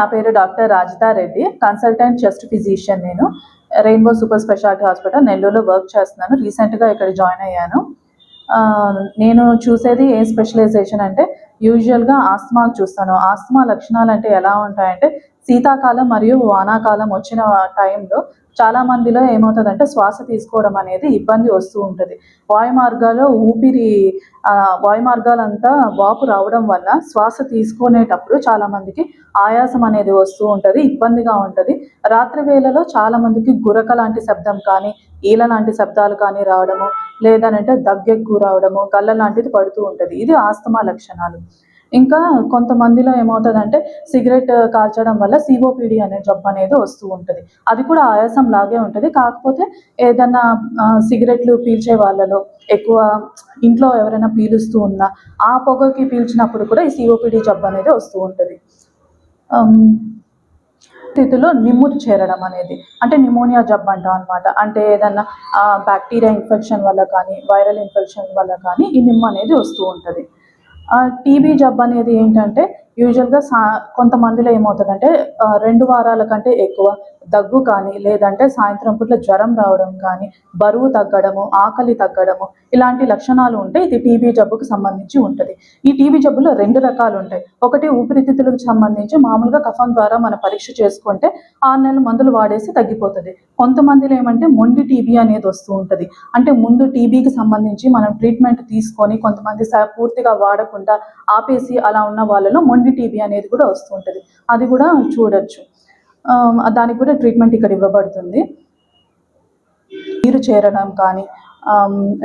నా పేరు doctor Rajitha Reddy. Consultant chest physician నేను. రెయిన్బో సూపర్ స్పెషాలిటీ హాస్పిటల్ నెల్లూరులో వర్క్ చేస్తున్నాను. రీసెంట్గా ఇక్కడ జాయిన్ అయ్యాను. ఆ, నేను చూసేది ఏ స్పెషలైజేషన్ అంటే యూజువల్గా ఆస్తమా చూస్తాను. ఆస్తమా లక్షణాలు అంటే ఎలా ఉంటాయంటే శీతాకాలం మరియు వానాకాలం వచ్చిన టైంలో చాలా మందిలో ఏమవుతుందంటే శ్వాస తీసుకోవడం అనేది ఇబ్బంది వస్తూ ఉంటుంది. వాయు మార్గాలు ఊపిరి వాయు మార్గాలంతా వాపు రావడం వల్ల శ్వాస తీసుకునేటప్పుడు చాలా మందికి ఆయాసం అనేది వస్తూ ఉంటుంది ఇబ్బందిగా ఉంటుంది. రాత్రి వేళలో చాలా మందికి గురక లాంటి శబ్దం కానీ ఈల లాంటి శబ్దాలు కానీ రావడము లేదనంటే దగ్గెక్కు రావడము గల్ల లాంటిది పడుతూ ఉంటుంది. ఇది ఆస్తమా లక్షణాలు. ఇంకా కొంతమందిలో ఏమవుతుందంటే సిగరెట్ కాల్చడం వల్ల సిఓపిడి అనే జబ్బు అనేది వస్తూ ఉంటుంది. అది కూడా ఆయాసం లాగే ఉంటుంది. కాకపోతే ఏదన్నా సిగరెట్లు పీల్చే వాళ్ళలో ఎక్కువ ఇంట్లో ఎవరైనా పీలుస్తూ ఉన్నా ఆ పొగకి పీల్చినప్పుడు కూడా ఈ సిఓపిడి జబ్బు అనేది వస్తూ ఉంటుంది. స్థితిలో నిమ్మురు చేరడం అనేది అంటే నిమోనియా జబ్బు అంటాం అనమాట అంటే ఏదన్నా బ్యాక్టీరియా ఇన్ఫెక్షన్ వల్ల కానీ వైరల్ ఇన్ఫెక్షన్ వల్ల కానీ ఈ నిమ్ము అనేది వస్తూ ఉంటుంది. టీబీ జబ్బు అనేది ఏంటంటే యూజువల్గా సా కొంతమందిలో ఏమవుతుందంటే ఆ, రెండు వారాల కంటే ఎక్కువ దగ్గు కానీ లేదంటే సాయంత్రం పూట్ల జ్వరం రావడం కానీ బరువు తగ్గడము ఆకలి తగ్గడము ఇలాంటి లక్షణాలు ఉంటే ఇది టీబీ జబ్బుకు సంబంధించి ఉంటుంది. ఈ టీబీ జబ్బులో రెండు రకాలు ఉంటాయి. ఒకటి ఊపిరితిత్తులకు సంబంధించి మామూలుగా కఫం ద్వారా మన పరీక్ష చేసుకుంటే ఆరు నెలల మందులు వాడేసి తగ్గిపోతుంది. కొంతమందిలో ఏమంటే మొండి టీబీ అనేది వస్తూ ఉంటుంది. అంటే ముందు టీబీకి సంబంధించి మనం ట్రీట్మెంట్ తీసుకొని కొంతమంది స- పూర్తిగా వాడకుండా ఆపేసి అలా ఉన్న వాళ్ళలో మొండి టీబీ అనేది కూడా వస్తూ ఉంటుంది. అది కూడా చూడొచ్చు. దానికి కూడా ట్రీట్మెంట్ ఇక్కడ ఇవ్వబడుతుంది. నీరు చేరడం కానీ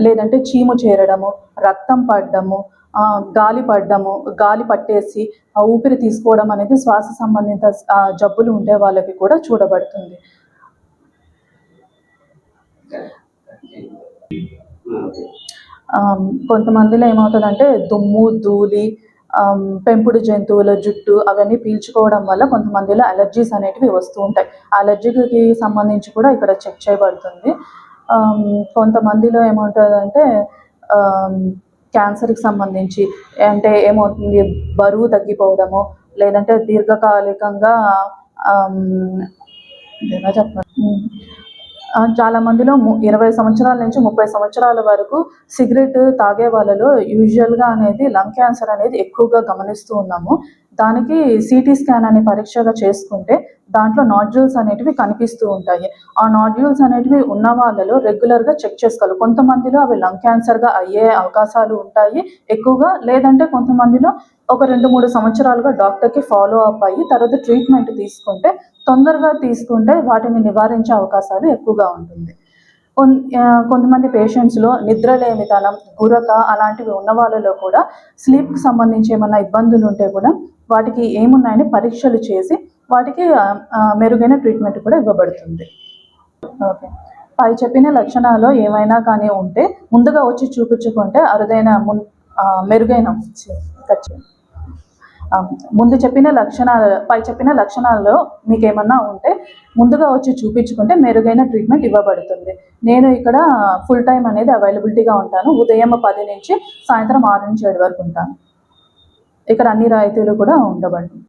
లేదంటే చీము చేరడము రక్తం పడ్డము గాలి పడ్డము గాలి పట్టేసి ఊపిరి తీసుకోవడం అనేది శ్వాస సంబంధిత జబ్బులు ఉండే వాళ్ళకి కూడా చూడబడుతుంది. కొంతమందిలో ఏమవుతుందంటే దుమ్ము ధూళి పెంపుడు జంతువుల జుట్టు అవన్నీ పీల్చుకోవడం వల్ల కొంతమందిలో అలర్జీస్ అనేటివి వస్తూ ఉంటాయి. అలర్జీకి సంబంధించి కూడా ఇక్కడ చెక్ చేయబడుతుంది. కొంతమందిలో ఏమవుతుందంటే క్యాన్సర్కి సంబంధించి అంటే ఏమవుతుంది బరువు తగ్గిపోవడము లేదంటే దీర్ఘకాలికంగా చెప్పాలి. చాలా మందిలో ఇరవై సంవత్సరాల నుంచి ముప్పై సంవత్సరాల వరకు సిగరెట్ తాగే వాళ్ళలో యూజువల్గా అనేది లంగ్ క్యాన్సర్ అనేది ఎక్కువగా గమనిస్తూ ఉన్నాము. దానికి సిటీ స్కాన్ అనే పరీక్షగా చేసుకుంటే దాంట్లో నాడ్యూల్స్ అనేటివి కనిపిస్తూ ఉంటాయి. ఆ నాడ్యూల్స్ అనేటివి ఉన్న వాళ్ళలో రెగ్యులర్గా చెక్ చేసుకోవాలి. కొంతమందిలో అవి లంగ్ క్యాన్సర్గా అయ్యే అవకాశాలు ఉంటాయి. ఎక్కువగా లేదంటే కొంతమందిలో ఒక రెండు మూడు సంవత్సరాలుగా డాక్టర్కి ఫాలో అప్ అయ్యి తర్వాత ట్రీట్మెంట్ తీసుకుంటే తొందరగా తీసుకుంటే వాటిని నివారించే అవకాశాలు ఎక్కువగా ఉంటుంది. కొంతమంది పేషెంట్స్లో నిద్రలేమితనం గురక అలాంటివి ఉన్న వాళ్ళలో కూడా స్లీప్కి సంబంధించి ఏమైనా ఇబ్బందులు ఉంటే కూడా వాటికి ఏమున్నాయని పరీక్షలు చేసి వాటికి మెరుగైన ట్రీట్మెంట్ కూడా ఇవ్వబడుతుంది. ఓకే. పై చెప్పిన లక్షణాలు ఏమైనా కానీ ఉంటే ముందుగా వచ్చి చూపించుకుంటే అరుదైన మున్ మెరుగైన ముందు చెప్పిన లక్షణాలు పై చెప్పిన లక్షణాల్లో మీకు ఏమన్నా ఉంటే ముందుగా వచ్చి చూపించుకుంటే మెరుగైన ట్రీట్మెంట్ ఇవ్వబడుతుంది. నేను ఇక్కడ ఫుల్ టైం అనేది అవైలబిలిటీగా ఉంటాను. ఉదయం పది నుంచి సాయంత్రం ఆరు నుంచి ఏడు వరకు ఉంటాను. ఇక్కడ అన్ని రాయితీలు కూడా ఉండబడుతుంది